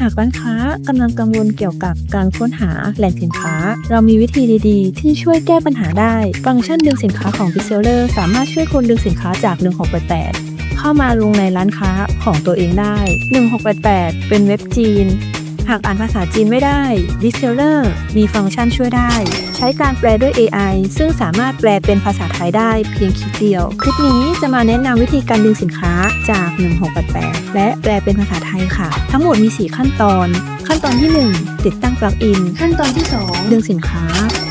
หากร้านค้ากำลังกังวลเกี่ยวกับการค้นหาแหล่งสินค้า เรามีวิธีดีๆ ที่ช่วยแก้ปัญหาได้ ฟังก์ชันดึงสินค้าของ b i z s e l l e r สามารถช่วยคนดึงสินค้าจาก 1688 เข้ามาลงในร้านค้าของตัวเองได้ 1688 เป็นเว็บจีน หากอ่านภาษาจีนไม่ได้ d i s t i l l e r มีฟังก์ชันช่วยได้ ใช้การแปลด้วย AI ซึ่งสามารถแปลเป็นภาษาไทยได้เพียงคลิกเดียว คลิปนี้จะมาแนะนำวิธีการดึงสินค้าจาก 1688 และแปลเป็นภาษาไทยค่ะ ทั้งหมดมี 4 ขั้นตอน ขั้นตอนที่ 1 ติดตั้งปลั๊กอิน ขั้นตอนที่ 2 ดึงสินค้า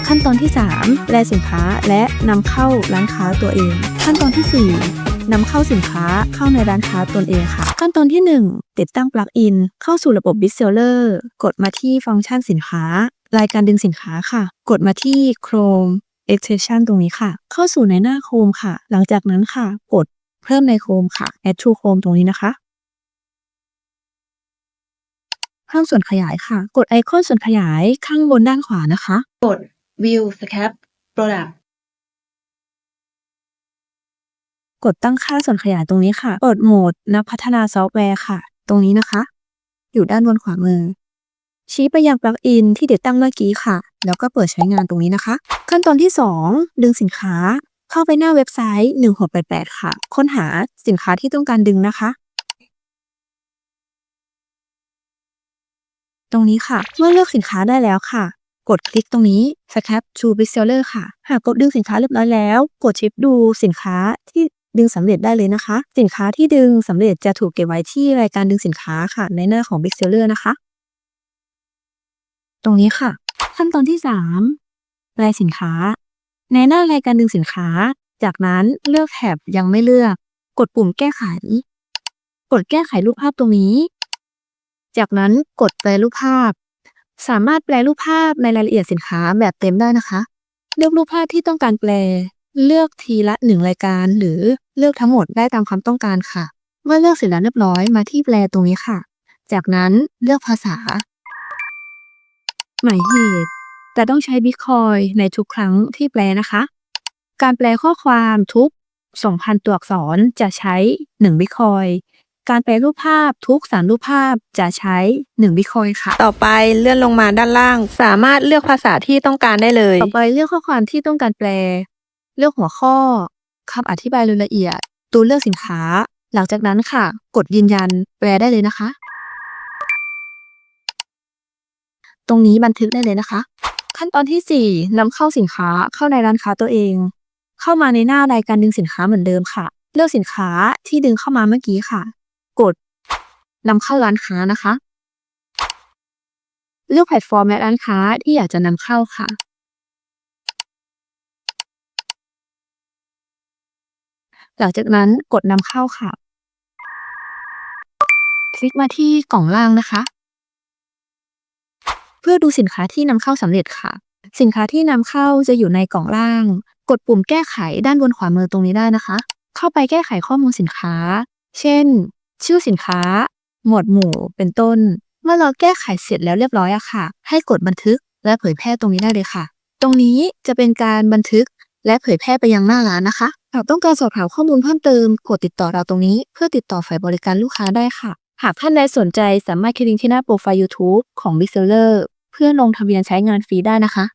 ขั้นตอนที่ 3 แปลสินค้าและนำเข้าร้านค้าตัวเอง ขั้นตอนที่ 4นำเข้าสินค้าเข้าในร้านค้าตนเองค่ะ ขั้นตอนที่ 1 ติดตั้งปลั๊กอินเข้าสู่ระบบ b i z s e l l e r กดมาที่ฟังก์ชันสินค้า รายการดึงสินค้าค่ะ กดมาที่ Chrome Extension ตรงนี้ค่ะ เข้าสู่ในหน้า Chrome ค่ะ หลังจากนั้นค่ะ กดเพิ่มใน Chrome ค่ะ Add to Chrome ตรงนี้นะคะเพิ่มส่วนขยายค่ะ กดไอคอนส่วนขยายข้างบนด้านขวานะคะ กด View Scap Product ก ดตั้งค่าส่วนขยายตรงนี้ค่ะ เปิดโหมดนักพัฒนาซอฟต์แวร์ค่ะ ตรงนี้นะคะ อยู่ด้านบนขวามือ ชี้ไปยังปลั๊กอินที่ติดตั้งเมื่อกี้ค่ะ แล้วก็เปิดใช้งานตรงนี้นะคะ ขั้นตอนที่ 2 ดึงสินค้า เข้าไปหน้าเว็บไซต์1688 ค่ะ ค้นหาสินค้าที่ต้องการดึงนะคะตรงนี้ค่ะ เมื่อเลือกสินค้าได้แล้วค่ะ กดคลิกตรงนี้ Scrap to b i z s e l l e r ค่ะ หากกดดึงสินค้าเรียบร้อยแล้ว กดชิปดูสินค้าที่ ดึงสำเร็จได้เลยนะคะ สินค้าที่ดึงสำเร็จจะถูกเก็บไว้ที่รายการดึงสินค้าค่ะ ในหน้าของ b i z s e l l e r นะคะ ตรงนี้ค่ะ ขั้นตอนที่3แปลสินค้า ในหน้ารายการดึงสินค้า จากนั้นเลือกแถบยังไม่เลือก กดปุ่มแก้ไข กดแก้ไขรูปภาพตรงนี้ จากนั้นกดแปลรูปภาพ สามารถแปลรูปภาพในรายละเอียดสินค้าแบบเต็มได้นะคะ เลือกรูปภาพที่ต้องการแปล เลือกทีละหนึ่งรายการ หรือเลือกทั้งหมดได้ตามความต้องการค่ะ เมื่อเลือกเสร็จแล้วเรียบร้อยมาที่แปลตรงนี้ค่ะ จากนั้นเลือกภาษา หมายเหตุแต่ต้องใช้บิตคอยในทุกครั้งที่แปลนะคะ การแปลข้อความทุก 2,000 ตัวอักษรจะใช้ 1 บิตคอยการแปลรูปภาพทุกสามรูปภาพจะใช้ 1 บิตคอยค่ะ ต่อไปเลื่อนลงมาด้านล่าง สามารถเลือกภาษาที่ต้องการได้เลย ต่อไปเลือกข้อความที่ต้องการแปล เลือกหัวข้อคำอธิบายรายละเอียด ตัวเลือกสินค้า หลังจากนั้นค่ะ กดยืนยันแปลได้เลยนะคะ ตรงนี้บันทึกได้เลยนะคะ ขั้นตอนที่ 4นำเข้าสินค้าเข้าในร้านค้าตัวเอง เข้ามาในหน้ารายการดึงสินค้าเหมือนเดิมค่ะ เลือกสินค้าที่ดึงเข้ามาเมื่อกี้ค่ะ กดนำเข้าร้านค้านะคะ เลือกแพลตฟอร์มและร้านค้าที่อยากจะนำเข้าค่ะ หลังจากนั้นกดนำเข้าค่ะ คลิกมาที่กล่องล่างนะคะ เพื่อดูสินค้าที่นำเข้าสำเร็จค่ะ สินค้าที่นำเข้าจะอยู่ในกล่องล่าง กดปุ่มแก้ไขด้านบนขวามือตรงนี้ได้นะคะ เข้าไปแก้ไขข้อมูลสินค้า เช่น ชื่อสินค้า หมวดหมู่ เป็นต้น เมื่อเราแก้ไขเสร็จแล้วเรียบร้อยอะค่ะ ให้กดบันทึกและเผยแพร่ตรงนี้ได้เลยค่ะ ตรงนี้จะเป็นการบันทึก และเผยแพร่ไปยังหน้าร้านนะคะ หากต้องการสอบถามข้อมูลเพิ่มเติมกดติดต่อเราตรงนี้ เพื่อติดต่อฝ่ายบริการลูกค้าได้ค่ะ หากท่านใดสนใจสามารถคลิกลิงก์ที่หน้าโปรไฟล์ YouTube ของ b i z s e l l e r เพื่อลงทะเบียนใช้งานฟรีได้นะคะ